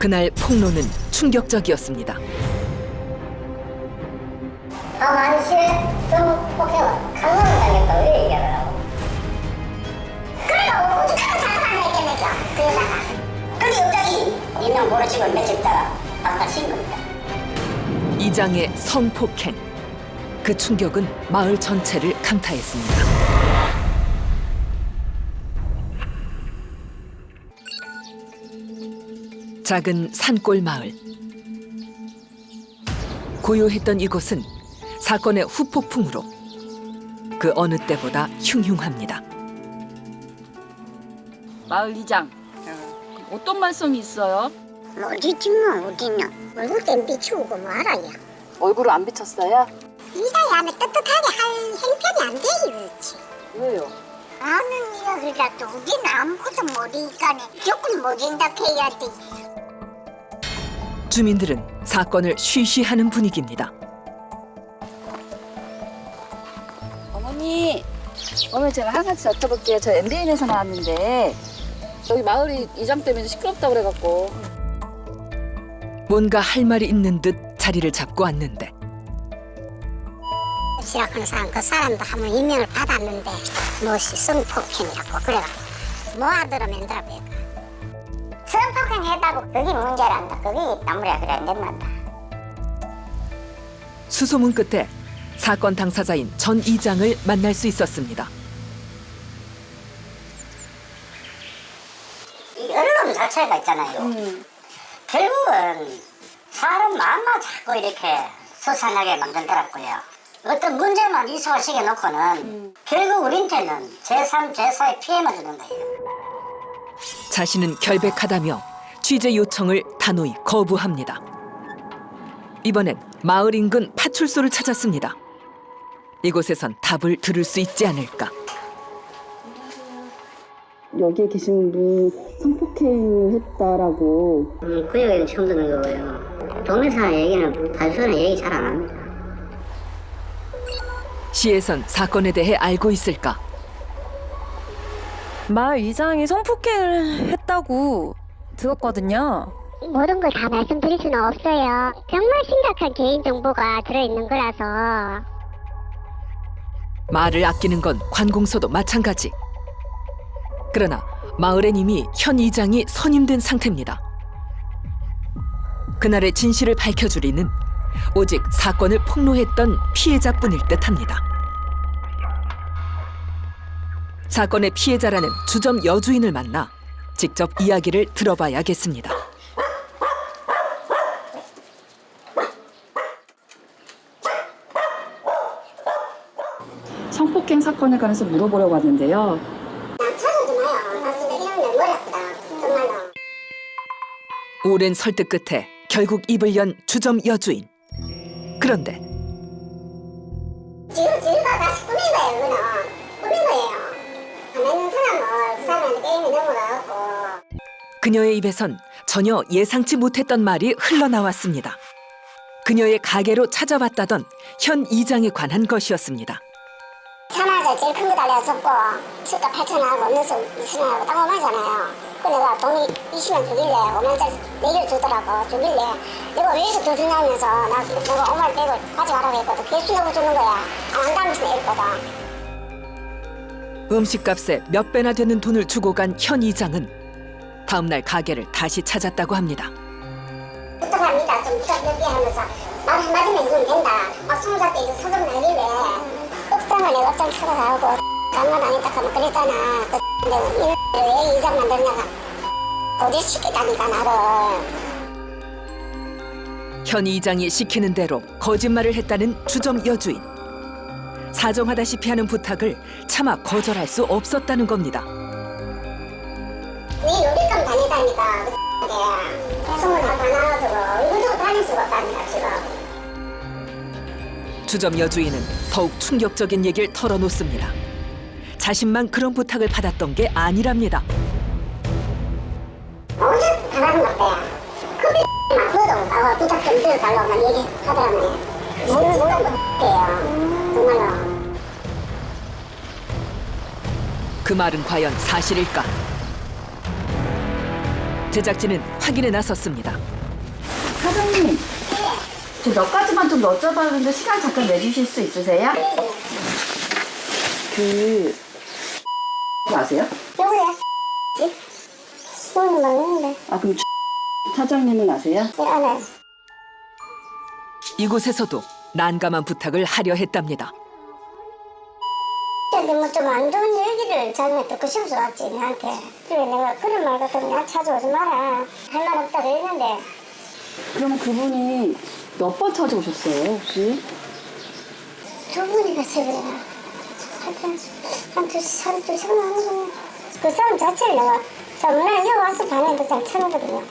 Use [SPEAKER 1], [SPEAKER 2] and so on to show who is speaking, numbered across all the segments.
[SPEAKER 1] 그날 폭로는 충격적이었습니다.
[SPEAKER 2] 당했다고 그 여자가. 근데 갑자기 모르시고 며칠 있다가 겁니다.
[SPEAKER 1] 이장의 성폭행. 그 충격은 마을 전체를 강타했습니다. 작은 산골 마을. 고요했던 이곳은 사건의 후폭풍으로 그 어느 때보다 흉흉합니다.
[SPEAKER 3] 마을 이장 어떤 말씀이 있어요?
[SPEAKER 2] 모르지 뭐 우리는 얼굴 땐 비추고 뭐 알아야.
[SPEAKER 3] 얼굴을 안 비쳤어요?
[SPEAKER 2] 이사이 하면 떳떳하게 할 형편이 안 돼요. 그렇지.
[SPEAKER 3] 왜요?
[SPEAKER 2] 아는 이야기라도 우리는 아무것도 모르니까 조금 모른다 해야 돼.
[SPEAKER 1] 주민들은 사건을 쉬쉬하는 분위기입니다.
[SPEAKER 3] 어머니 어머니 제가 한 가지 여쭤볼게요. 저 MBN에서 나왔는데 여기 마을이 이장 때문에 시끄럽다고 그래갖고.
[SPEAKER 1] 뭔가 할 말이 있는 듯 자리를 잡고 앉는데.
[SPEAKER 2] 시작하는 사람 그 사람도 한번 임명을 받았는데 무엇이 성폭행이라고 그래가 뭐 하더라면 더라 성폭행 했다고 그게 문제란다. 그게 나무라 그래 안 된단다.
[SPEAKER 1] 수소문 끝에 사건 당사자인 전 이장을 만날 수 있었습니다.
[SPEAKER 2] 이 언론 자체가 있잖아요. 결국은 사람 마음만 자꾸 이렇게 수산하게 만들더라고요. 어떤 문제만 이슈화시켜 놓고는 결국 우리한테는 제3, 제4의 피해만 주는 거예요.
[SPEAKER 1] 자신은 결백하다며 취재 요청을 단호히 거부합니다. 이번엔 마을 인근 파출소를 찾았습니다. 이곳에선 답을 들을 수 있지 않을까.
[SPEAKER 4] 여기에 계신 분 성폭행을 했다라고
[SPEAKER 2] 음, 그 얘기는 처음 듣는 거고요. 동네 사람 얘기는 단순한 얘기 잘 안 합니다.
[SPEAKER 1] 시에선 사건에 대해 알고 있을까?
[SPEAKER 5] 마을 이장이 성폭행을 했다고 들었거든요.
[SPEAKER 6] 모든 걸 다 말씀드릴 수는 없어요. 정말 심각한 개인 정보가 들어있는 거라서.
[SPEAKER 1] 말을 아끼는 건 관공서도 마찬가지. 그러나 마을엔 이미 현 이장이 선임된 상태입니다. 그날의 진실을 밝혀주리는 오직 사건을 폭로했던 피해자뿐일 듯합니다. 사건의 피해자라는 주점 여주인을 만나 직접 이야기를 들어봐야겠습니다.
[SPEAKER 4] 성폭행 사건에 관해서 물어보려고.
[SPEAKER 2] 정말로.
[SPEAKER 1] 오랜 설득 끝에 결국 입을 연 주점 여주인. 그런데 그녀의 입에선 전혀 예상치 못했던 말이 흘러나왔습니다. 그녀의 가게로 찾아왔다던 현 이장에 관한 것이었습니다.
[SPEAKER 2] 차마자 제일 큰 거 달려줬고, 시가 8천 원하고 음료수 20원하고 딱 5만원잖아요. 그 내가 돈이 20만 주길래 5만 원짜리 4개를 주더라고, 주길래. 내가 왜 이렇게 더 주냐면서 나 내가 5만 원 빼고 가져가라고 했거든. 그게 수내고 주는 거야. 안 한다면서 내렸거든.
[SPEAKER 1] 음식값에 몇 배나 되는 돈을 주고 간 현 이장은 다음 날 가게를 다시 찾았다고 합니다.
[SPEAKER 2] 부탁합니다. 좀 부탁드릴게 하면서 말 한마디만 해주면 된다. 막 스무 살때 이제 서점 날길래 업장을 내가 업장 찾아가고 강간 안 했다 하면 그랬잖아. 그 내가 왜 이장 만들냐가 고집시키다니까 나를.
[SPEAKER 1] 현 이장이 시키는 대로 거짓말을 했다는 주점 여주인. 사정하다시피 하는 부탁을 차마 거절할 수 없었다는 겁니다.
[SPEAKER 2] 네 그 소문 다 나눠주고 좀 다닐 수가 없다니까 지금.
[SPEAKER 1] 주점 여주인은 더욱 충격적인 얘기를 털어놓습니다. 자신만 그런 부탁을 받았던 게 아니랍니다.
[SPEAKER 2] 당하는 것 같아. 커피 막거든. 아 부탁 좀 드려달라고 난 얘기하더라고요. 모르는 것같아요 정말로.
[SPEAKER 1] 그 말은 과연 사실일까? 제작진은 확인에 나섰습니다.
[SPEAKER 3] 사장님, 저 몇 가지만 좀 여쭤봤는데 시간 잠깐 내주실 수 있으세요? 그 아세요?
[SPEAKER 7] 누구야? 누군지 모르는데.
[SPEAKER 3] 아 그럼 사장님은 아세요?
[SPEAKER 7] 네, 안 해.
[SPEAKER 1] 이곳에서도 난감한 부탁을 하려 했답니다.
[SPEAKER 7] 근데 뭐 좀 안 좋은 얘기를 자기가 듣고 싶어서 왔지, 내한테. 그래, 내가 그런 말 같으면 나 찾아오지 마라. 할 말 없다고 했는데.
[SPEAKER 3] 그러면 그분이 몇 번 찾아오셨어요 혹시?
[SPEAKER 7] 두 분이가 새벽에 하여튼 한두 사람 두 하는. 그 사람 자체를 내가 전문에 여기 와서 반에도 잘 쳐놓거든요.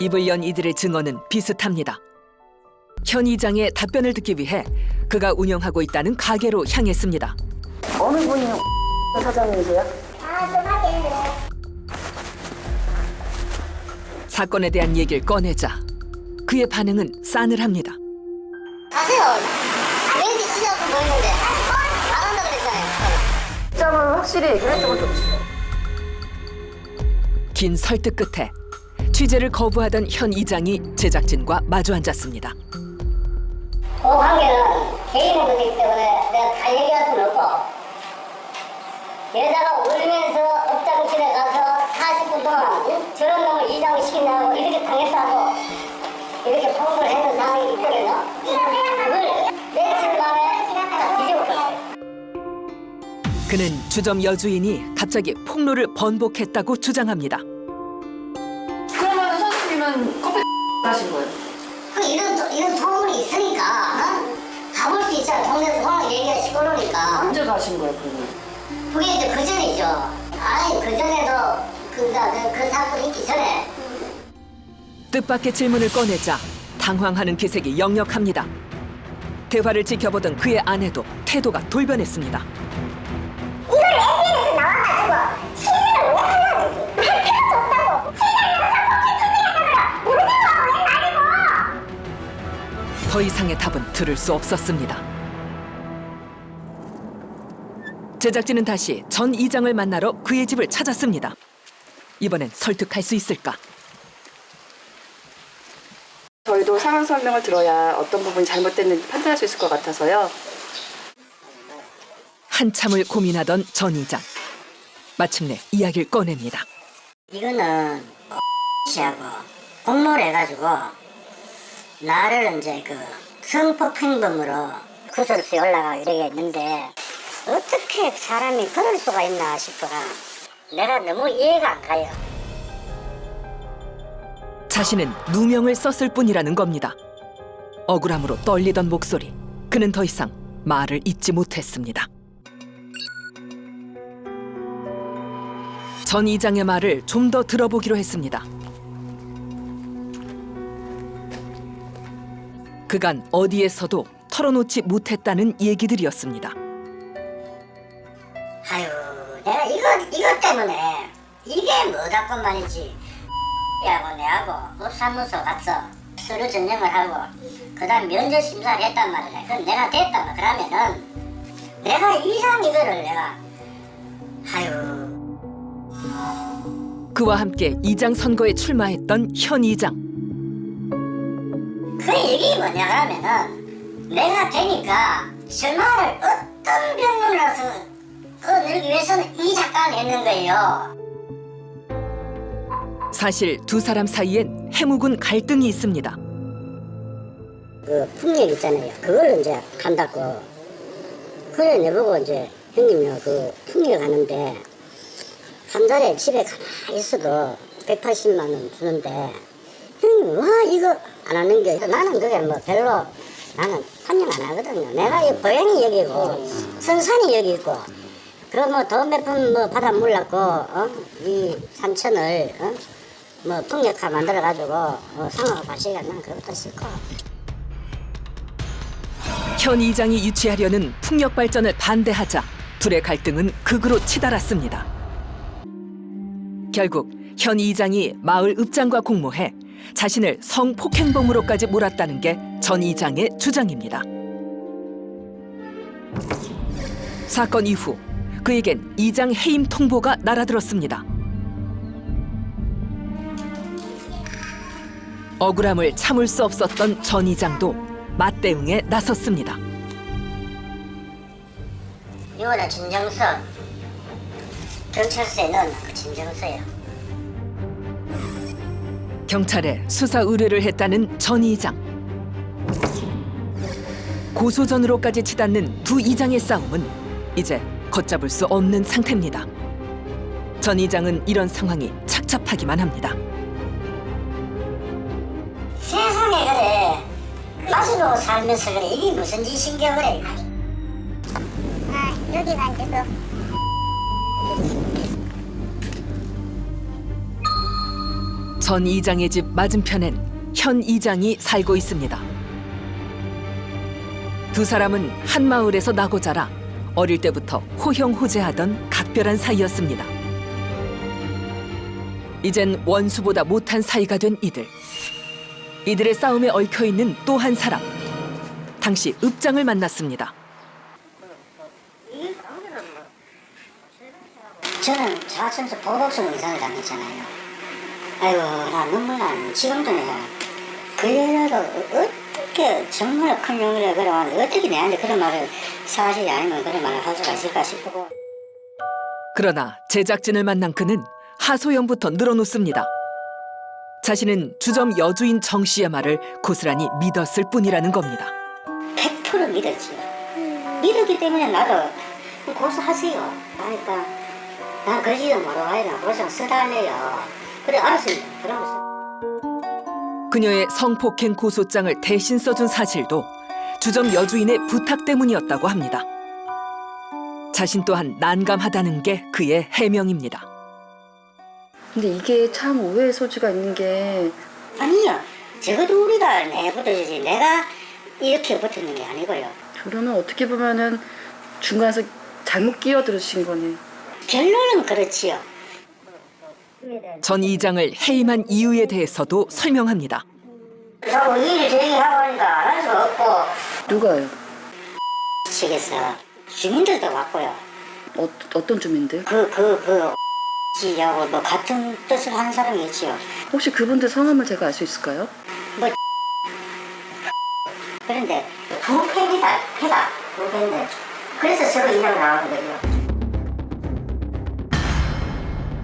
[SPEAKER 1] 입을 연 이들의 증언은 비슷합니다. 현 이장의 답변을 듣기 위해 그가 운영하고 있다는 가게로 향했습니다.
[SPEAKER 3] 어느 분이 사장님이세요?
[SPEAKER 7] 아.
[SPEAKER 1] 사건에 대한 얘기를 꺼내자 그의 반응은 싸늘합니다.
[SPEAKER 7] 가세요. 왠지 시작도 보이는데. 안 한다 그랬잖아요.
[SPEAKER 8] 점을 확실히 얘기를 했던 건 좋지.
[SPEAKER 1] 긴 설득 끝에 취재를 거부하던 현 이장이 제작진과 마주 앉았습니다.
[SPEAKER 7] 그 관계는 개인의 문제이기 때문에 내가 다 얘기할 수는 없고 여자가 울면서 업장집에 가서 40분 동안 저런 놈을 이장을 시킨다고 이렇게 당했다고 이렇게 포부를 했는 상황이 있거든요. 그걸 며칠 만에 다
[SPEAKER 1] 그는 주점 여주인이 갑자기 폭로를 번복했다고 주장합니다.
[SPEAKER 8] 그러면 선생님은 커피 하신 거예요?
[SPEAKER 7] 그 이런 소- 이런 소문이 있으니까 어? 가볼 수 있잖아 동네에서 소문 얘기가 시끄러우니까
[SPEAKER 8] 언제 가신 거예요, 그러면?
[SPEAKER 7] 그게 이제 그 전이죠. 아니 그 전에도 그, 그, 그 사건이 있기 전에
[SPEAKER 1] 뜻밖의 질문을 꺼내자 당황하는 기색이 역력합니다. 대화를 지켜보던 그의 아내도 태도가 돌변했습니다. 더 이상의 답은 들을 수 없었습니다. 제작진은 다시 전 이장을 만나러 그의 집을 찾았습니다. 이번엔 설득할 수 있을까?
[SPEAKER 3] 저희도 상황 설명을 들어야 어떤 부분이 잘못됐는지 판단할 수 있을 것 같아서요.
[SPEAKER 1] 한참을 고민하던 전 이장. 마침내 이야기를 꺼냅니다.
[SPEAKER 7] 이거는 씨하고 공모를 해가지고 나를 이제 그 성폭행범으로 구설수에 올라가고 이러게 했는데 어떻게 사람이 그럴 수가 있나 싶어가 내가 너무 이해가 안 가요.
[SPEAKER 1] 자신은 누명을 썼을 뿐이라는 겁니다. 억울함으로 떨리던 목소리. 그는 더 이상 말을 잇지 못했습니다. 전 이장의 말을 좀 더 들어보기로 했습니다. 그간 어디에서도 털어놓지 못했다는 얘기들이었습니다.
[SPEAKER 7] 아유, 내가 이거 이것 때문에 이게 뭐다건 말이지. 야고 내하고 법사무소 가서 서류 전형을 하고 그다음 면접 심사를 했단 말이야. 그럼 내가 말. 그러면은 내가 이상 이거를 내가 아유
[SPEAKER 1] 그와 함께 이장 선거에 출마했던 현 이장.
[SPEAKER 7] 그 얘기 뭐냐 그러면은 내가 되니까 전화를 어떤 병문이라서 끊기 위해서는 이 작가를 했는 거예요.
[SPEAKER 1] 사실 두 사람 사이엔 해묵은 갈등이 있습니다.
[SPEAKER 7] 그 풍력 있잖아요. 그걸 이제 간다고. 그래 내보고 이제 형님요 그 풍력 하는데 한 달에 집에 가만히 있어도 180만 원 주는데 와 이거 안 하는 게 나는 그게 뭐 별로 나는 환영 안 하거든요. 내가 이 고향이 여기고 선산이 여기 있고 그럼 뭐돈 몇푼뭐 받아 물랐고 어? 이 삼천을 어? 뭐 풍력화 만들어 가지고 어, 상업 과시가 난 그것도 싫고
[SPEAKER 1] 현 이장이 유치하려는 풍력 발전을 반대하자 둘의 갈등은 극으로 치달았습니다. 결국 현 이장이 마을 읍장과 공모해 자신을 성폭행범으로까지 몰았다는 게 전 이장의 주장입니다. 사건 이후 그에겐 이장 해임 통보가 날아들었습니다. 억울함을 참을 수 없었던 전 이장도 맞대응에 나섰습니다.
[SPEAKER 7] 이거는 진정서. 경찰서에 넣어놔, 그 진정서요.
[SPEAKER 1] 경찰에 수사 의뢰를 했다는 전 이장. 고소전으로까지 치닫는 두 이장의 싸움은 이제 걷잡을 수 없는 상태입니다. 전 이장은 이런 상황이 착잡하기만 합니다.
[SPEAKER 7] 세상에 그래 마시고 살면서 그래 이게 무슨 짓인겨 그래
[SPEAKER 2] 아, 여기가 이제 그
[SPEAKER 1] 전 이장의 집 맞은편엔 현 이장이 살고 있습니다. 두 사람은 한 마을에서 나고 자라 어릴 때부터 호형호재하던 각별한 사이였습니다. 이젠 원수보다 못한 사이가 된 이들. 이들의 싸움에 얽혀 있는 또 한 사람. 당시 읍장을 만났습니다.
[SPEAKER 7] 저는 자천수 보복성 이상을 당했잖아요 아이고 나 눈물 나는 지금도 내가 그 여자가 어떻게 정말 큰 용기를 걸어왔는데 어떻게 내한테 그런 말을 사실이 아니면 그런 말을 할 수가 있을까 싶고
[SPEAKER 1] 그러나 제작진을 만난 그는 하소연부터 늘어놓습니다. 자신은 주점 여주인 정 씨의 말을 고스란히 믿었을 뿐이라는 겁니다.
[SPEAKER 7] 100% 믿었지요. 믿었기 때문에 나도 고소하세요. 하니까 난 그러지도 모르고 하니까 고소 써달래요. 그래 알았습니다. 그러면서
[SPEAKER 1] 그녀의 성폭행 고소장을 대신 써준 사실도 주점 여주인의 부탁 때문이었다고 합니다. 자신 또한 난감하다는 게 그의 해명입니다.
[SPEAKER 3] 근데 이게 참 오해의 소지가 있는 게
[SPEAKER 7] 아니요. 적어도 우리가 내부터지 내가 이렇게 붙었는 게 아니고요.
[SPEAKER 3] 그러면 어떻게 보면은 중간에서 잘못 끼어들으신 거네.
[SPEAKER 7] 결론은 그렇지요.
[SPEAKER 1] 전 이장을 해임한 이유에 대해서도 설명합니다.
[SPEAKER 7] 자꾸 일을 제기하고 하니까 안 할 수가 없고
[SPEAKER 3] 누가요?
[SPEAKER 7] 측에서 주민들도 왔고요.
[SPEAKER 3] 어, 어떤 주민들?
[SPEAKER 7] 그 그그 지하고 뭐 같은 뜻을 하는 사람이 있지요.
[SPEAKER 3] 혹시 그분들 성함을 제가 알 수 있을까요?
[SPEAKER 7] 그런데 두 팩이다, 해다 두 팩인데 그래서 서로 이야기 나오는 거죠.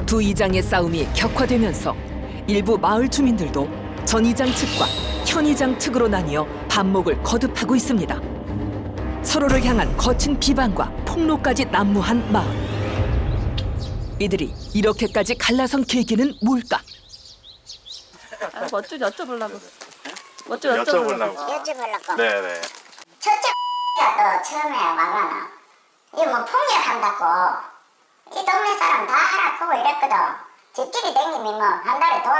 [SPEAKER 1] 두 이장의 싸움이 격화되면서 일부 마을 주민들도 전 이장 측과 현 이장 측으로 나뉘어 반목을 거듭하고 있습니다. 서로를 향한 거친 비방과 폭로까지 난무한 마을. 이들이 이렇게까지 갈라선 계기는 뭘까?
[SPEAKER 3] 아, 뭐좀 여쭤보려고. 뭐좀
[SPEAKER 9] 여쭤보려고.
[SPEAKER 2] 여쭤보려고.
[SPEAKER 9] 네네.
[SPEAKER 2] 첫째 너 처음에 말하나 이거 뭐 폭력한다고 이 동네 사람 다 크고 이랬거든 집끼리 댕기면 뭐한 달에 돈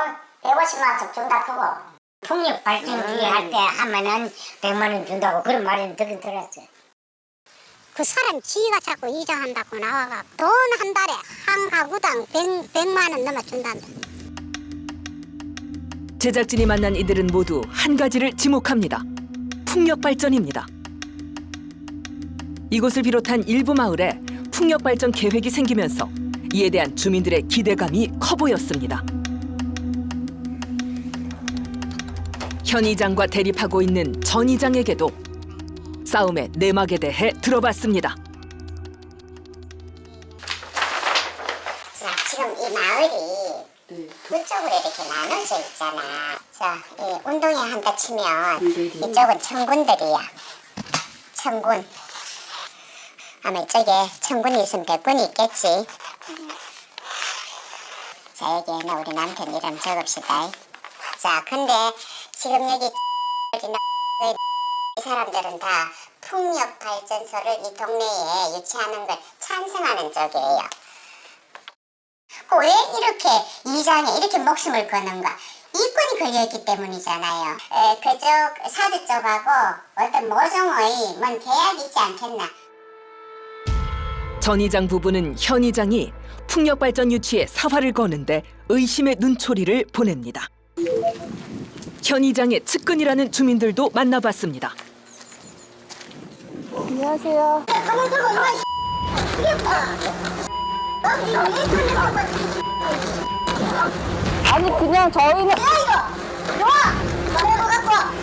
[SPEAKER 2] 150만 원씩 준다 크고
[SPEAKER 7] 폭력 발전기 할 때 하면은 100만 원 준다고 그런 말은 듣긴 들었어.
[SPEAKER 2] 그 사람 지가 자꾸 이자한다고 나와가 돈 한 달에 한 가구당 100, 100만 원 넘어 준단다
[SPEAKER 1] 제작진이 만난 이들은 모두 한 가지를 지목합니다. 풍력 발전입니다. 이곳을 비롯한 일부 마을에 풍력 발전 계획이 생기면서 이에 대한 주민들의 기대감이 커 보였습니다. 현 이장과 대립하고 있는 전 이장에게도 싸움의 내막에 대해 들어봤습니다.
[SPEAKER 2] 자 지금 이 마을이 두 쪽으로 이렇게 나눠져 있잖아. 자 이 운동회 한다 치면 이쪽은 청군들이야. 청군 아마 이쪽에 청군이 있으면 백군이 있겠지 자 여기에는 우리 남편 이름 적읍시다 자 근데 지금 여기 이 사람들은 다 풍력 발전소를 이 동네에 유치하는 걸 찬성하는 쪽이에요. 왜 이렇게 이장에 이렇게 목숨을 거는가? 이권이 걸려있기 때문이잖아요. 에, 그쪽 사드 쪽하고 어떤 모종의 뭔 계약이 있지 않겠나?
[SPEAKER 1] 전 이장 부부는 현 이장이 풍력 발전 유치에 사활을 거는데 의심의 눈초리를 보냅니다. 현 이장의 측근이라는 주민들도 만나봤습니다.
[SPEAKER 5] 아니 그냥 저희는!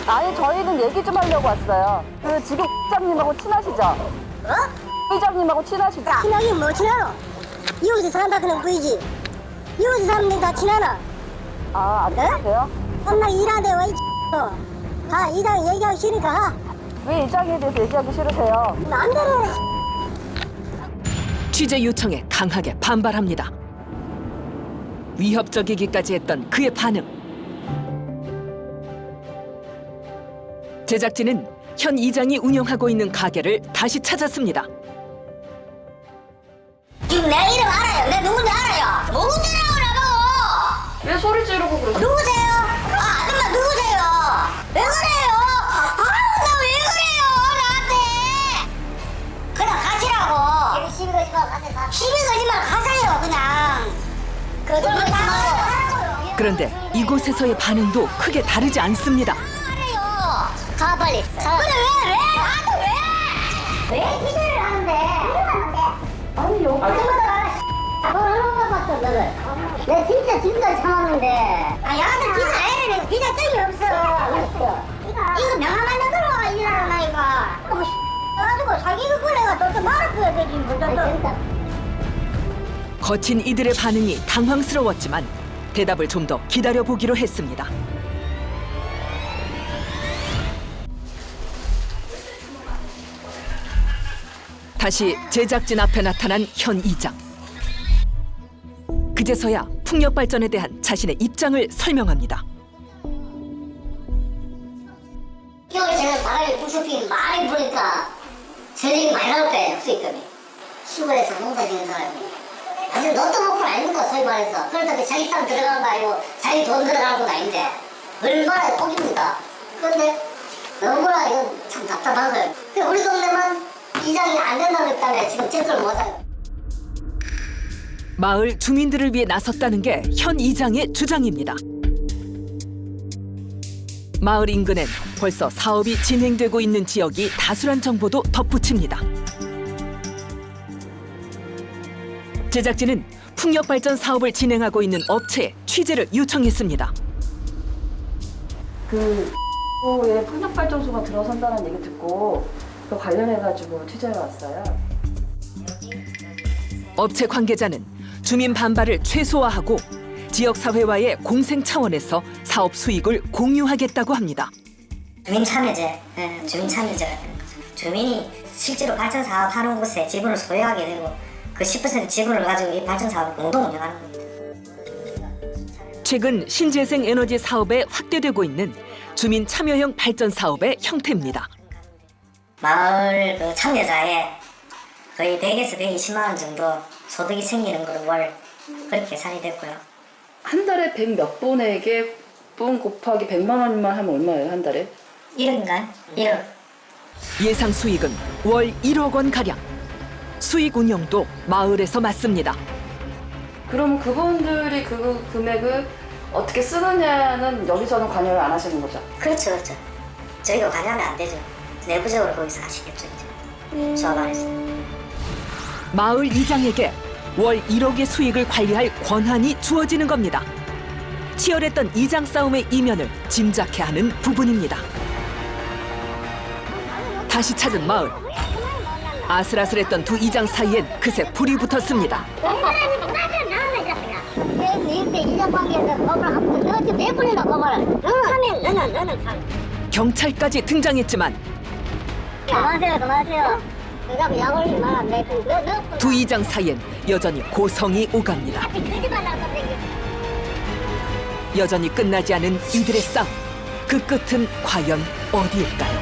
[SPEAKER 3] 아니 저희는 얘기 좀 하려고 왔어요. 그 지금 회장님하고 친하시죠? 어? 회장님하고 친하시죠?
[SPEAKER 7] 친하긴 뭐 친하노? 이웃에 산다 그는 보이지? 이웃에 사는데 다 친하나?
[SPEAKER 3] 아안 친하세요?
[SPEAKER 7] 엄마 일하는데 왜이가 이장 얘기하기 싫으니까 가.
[SPEAKER 3] 왜 이장에 대해서 얘기하기 싫으세요?
[SPEAKER 7] 마음대로 해.
[SPEAKER 1] 취재 요청에 강하게 반발합니다. 위협적이기까지 했던 그의 반응. 제작진은 현 이장이 운영하고 있는 가게를 다시 찾았습니다.
[SPEAKER 7] 지금 내 이름 알아요. 내 누군지 알아요. 누군지라고 나보고.
[SPEAKER 3] 왜 소리 지르고 그러세요?
[SPEAKER 7] 누구세요? 아, 아줌마 누구세요? 왜 그래요? 아유, 나왜 그래요? 나한테. 그냥 가시라고. 시비 걸지 마, 가세요. 시비 걸지 마, 가세요, 그냥. 거짓말 말고.
[SPEAKER 1] 그런데 이곳에서의 반응도 크게 다르지 않습니다.
[SPEAKER 7] 하래요. 가, 빨리. 가. 근데 왜, 왜? 나한테 왜? 왜 기대를 하는데? 아니, 여기. 봤어, 너를. 내가 진짜 지금까지 참았는데. 아, 야한테 기사 애를 기자 적이 없어. 이거 명함 안 들어와, 일하러 나, 이거. 뭐, 가지고 자기가 그래가 또 말을 해야 되지, 뭐, 또.
[SPEAKER 1] 거친 이들의 반응이 당황스러웠지만 대답을 좀 더 기다려 보기로 했습니다. 다시 제작진 앞에 나타난 현 이장. 그제서야 풍력 발전에 대한 자신의 입장을 설명합니다.
[SPEAKER 7] 겨울 제가 바람이 부서피 많이 부니까 전력이 많이 나올 거예요, 수익금이. 시골에서 농사 지는 사람이. 아직 너도 먹고 아닌 거 소위 말해서. 그렇다고 자기 땅 들어간 거 아니고 자기 돈 들어가는 건 아닌데. 얼마나 복입니까? 그런데 너무나 이거 참 답답한 거예요. 근데 우리 동네만 이장이 안 된다고 했다며 지금 제걸 못해요.
[SPEAKER 1] 마을 주민들을 위해 나섰다는 게 현 이장의 주장입니다. 마을 인근엔 벌써 사업이 진행되고 있는 지역이 다수란 정보도 덧붙입니다. 제작진은 풍력 발전 사업을 진행하고 있는 업체에 취재를 요청했습니다.
[SPEAKER 3] 그에 풍력 발전소가 들어선다는 얘기 듣고 그 관련해가지고 취재를 왔어요.
[SPEAKER 1] 업체 관계자는 주민 반발을 최소화하고 지역 사회와의 공생 차원에서 사업 수익을 공유하겠다고 합니다.
[SPEAKER 10] 주민 참여제, 예, 주민 거죠. 주민이 실제로 발전 사업 하는 곳에 지분을 소유하게 되고 그 10% 지분을 가지고 이 발전 사업을 공동 운영하는 겁니다.
[SPEAKER 1] 최근 신재생 에너지 사업에 확대되고 있는 주민 참여형 발전 사업의 형태입니다.
[SPEAKER 10] 마을 그 참여자에 거의 100에서 120만 원 정도 소득이 생기는 걸로 월 그렇게 계산이 됐고요.
[SPEAKER 3] 한 달에 100 몇 분에게 분 곱하기 100만 원만 하면 얼마예요 한 달에?
[SPEAKER 10] 1억인가요? 1억.
[SPEAKER 1] 예상 수익은 월 1억 원 가량. 수익 운영도 마을에서 맡습니다.
[SPEAKER 3] 그럼 그분들이 그 금액을 어떻게 쓰느냐는 여기서는 관여를 안 하시는 거죠?
[SPEAKER 10] 그렇죠, 그렇죠. 저희가 관여하면 안 되죠. 내부적으로 거기서 하시겠죠, 이제. 조합 안에서.
[SPEAKER 1] 마을 이장에게 월 1억의 수익을 관리할 권한이 주어지는 겁니다. 치열했던 이장 싸움의 이면을 짐작케 하는 부분입니다. 다시 찾은 마을. 아슬아슬했던 두 이장 사이엔 그새 불이 붙었습니다. 경찰까지 등장했지만
[SPEAKER 7] 그만하세요 그만하세요 내가 약 올리지 마라 내너너
[SPEAKER 1] 두 이장 사이엔 여전히 고성이 오갑니다.
[SPEAKER 7] 거짓말
[SPEAKER 1] 여전히 끝나지 않은 이들의 싸움. 그 끝은 과연 어디일까요?